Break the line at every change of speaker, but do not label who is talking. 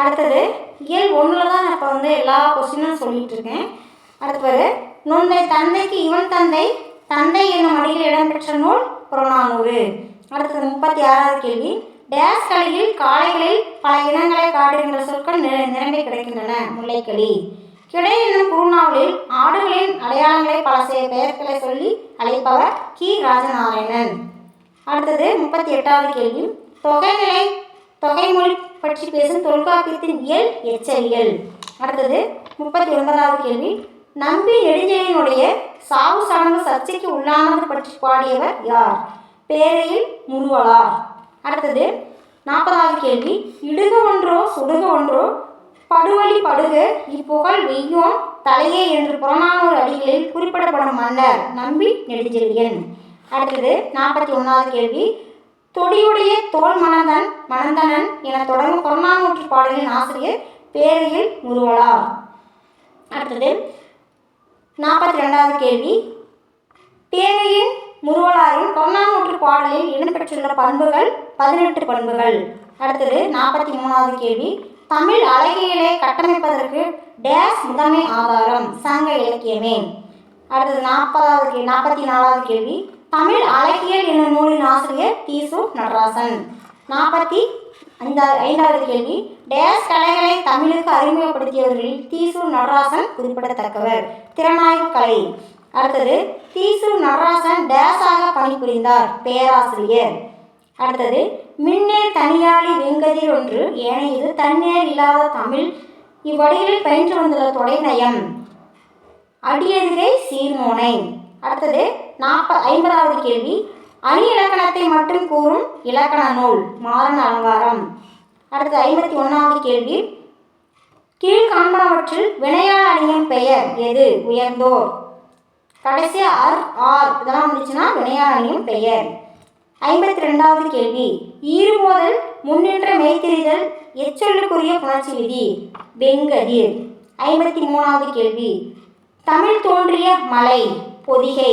அடுத்தது இயல் ஒன்றில் தான் நான் இப்போ வந்து எல்லா கொஸ்டினும் சொல்லிட்டு இருக்கேன். அடுத்தது நுந்தை தந்தைக்கு இவன் தந்தை தந்தை என்னும் அடியில் இடம்பெற்ற நூல் புறநானூறு. அடுத்தது முப்பத்தி ஆறாவது கேள்வி டேஸ் கலையில் காளைகளில் பல இனங்களை காட்டுகின்ற சொற்கள் நிர நிரம்பி கிடைக்கின்றன முல்லைக்களி. கிடை என்னும் குறுநாவலில் ஆடுகளின் அடையாளங்களை பல செய்ய பெயர்களை சொல்லி அழைப்பவர் கி. ராஜநாராயணன். அடுத்தது முப்பத்தி எட்டாவது கேள்வி தொகைநிலை தொகைமொழி பற்றி பேசும் தொல்காப்பியத்தின் இயல் எச்சரியல் அடுத்தது முப்பத்தி ஒன்பதாவது கேள்வி. நம்பி நெடுஞ்செழியனுடைய சாவு சடங்கு சர்ச்சைக்கு உள்ளானது பற்றி பாடியவர் யார்? பேரையில் முருவலார். அடுத்தது நாற்பதாவது கேள்வி. இடுக ஒன்றோ சுடுக ஒன்றோ படுவழி படுக இப்புகழ் வெய்யோன் தலையே என்று புறநானூறு அடிகளில் குறிப்பிடப்படும் மன்னர் நம்பி நெடுஞ்செழியன். அடுத்தது நாற்பத்தி ஒன்றாவது கேள்வி. தொடியுடைய தோல் மணந்தன் மணந்தனன் என தொடங்கும் புறநானூற்று பாடலின் ஆசிரியர் பேரையில் முருவலார் அடுத்தது நாற்பத்தி ரெண்டாவது கேள்வி. பேரையின் முருவலாரின் பொன்னாநூற்று பாடலில் இடம்பெற்றுள்ள பண்புகள் பதினெட்டு பண்புகள். அடுத்தது நாற்பத்தி மூணாவது கேள்வி. தமிழ் அழகியலை கட்டமைப்பதற்கு டேஸ் முதன்மை ஆதாரம் சங்க இலக்கியமே. அடுத்தது நாற்பதாவது கே நாற்பத்தி நாலாவது கேள்வி. தமிழ் அழகியல் என்னும் நூலின் ஆசிரியர் தீசு நடராசன். நாற்பத்தி ஐந்தா ஐந்தாவது கேள்வி. டேஸ் கலைகளை தமிழுக்கு அறிமுகப்படுத்தியவர்களில் தீசு நடராசன் குறிப்பிடத்தக்கவர். திறனாய்வு கலை. அடுத்தது தீசு நடராசன் டேஸாக பணிபுரிந்தார். பேராசிரியர். அடுத்தது மின்னேர் தனியாளி வெங்கதிர் ஒன்று. ஏனையது தன்னேர் இல்லாத தமிழ். இவ்வடிகளில் பயின்று வந்துள்ள தொடைநயம் அடியெதிரே சீர்மோனை. அடுத்தது நாற்ப ஐம்பதாவது கேள்வி. அணி இலக்கணத்தை மட்டும் கூறும் இலக்கண நூல் மாறன் அலங்காரம். அடுத்து ஐம்பத்தி ஒன்றாவது கேள்வி. கீழ்காண்பனவற்றில் வினையாள அணியின் பெயர் எது? உயர்ந்தோர். கடைசி ஆர் ஆர். இதெல்லாம் வந்துச்சுன்னா வினையாள அணியின் பெயர். ஐம்பத்தி ரெண்டாவது கேள்வி. ஈறுபோதல் முன்னின்ற மெய்த்திரிதல் எச்சொல்லுக்குரிய புணர்ச்சி விதி. வெங்கதிர். ஐம்பத்தி மூணாவது கேள்வி. தமிழ் தோன்றிய மலை. பொதிகை.